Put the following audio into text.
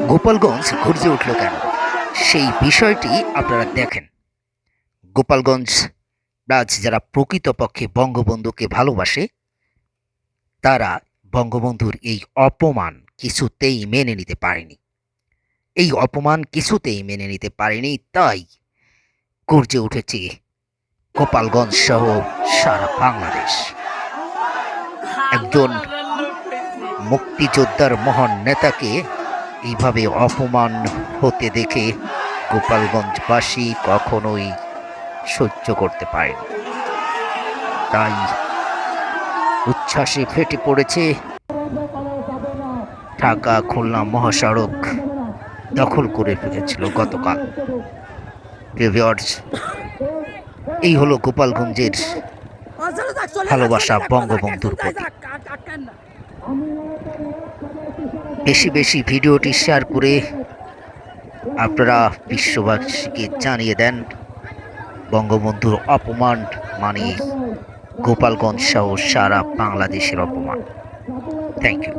গোপালগঞ্জ গর্জে উঠল কেন? সেই বিষয়টি আপনারা দেখেন। গোপালগঞ্জ রাজ যারা প্রকৃতপক্ষে বঙ্গবন্ধুকে ভালোবাসে, তারা বঙ্গবন্ধুর এই অপমান কিছুতেই মেনে নিতে পারেনি। এই অপমান কিছুতেই মেনে নিতে পারেনি, তাই গর্জে উঠেছে গোপালগঞ্জ সহ সারা বাংলাদেশ। একজন মুক্তিযোদ্ধার মহান নেতাকে এইভাবে অপমান হতে দেখে গোপালগঞ্জবাসী কখনোই সহ্য করতে পারেনি। তাই উচ্ছ্বাসে ফেটে পড়েছে ঢাকা খুলনা মহাসড়ক দখল করে ফেলেছিল গতকাল। এই হলো গোপালগঞ্জের ভালোবাসা বঙ্গবন্ধুর প্রতি। বেশি বেশি ভিডিওটি শেয়ার করে আপনারা বিশ্ববাসীকে জানিয়ে দেন, বঙ্গবন্ধুর অপমান মানে গোপালগঞ্জ সহ সারা বাংলাদেশের অপমান। Thank you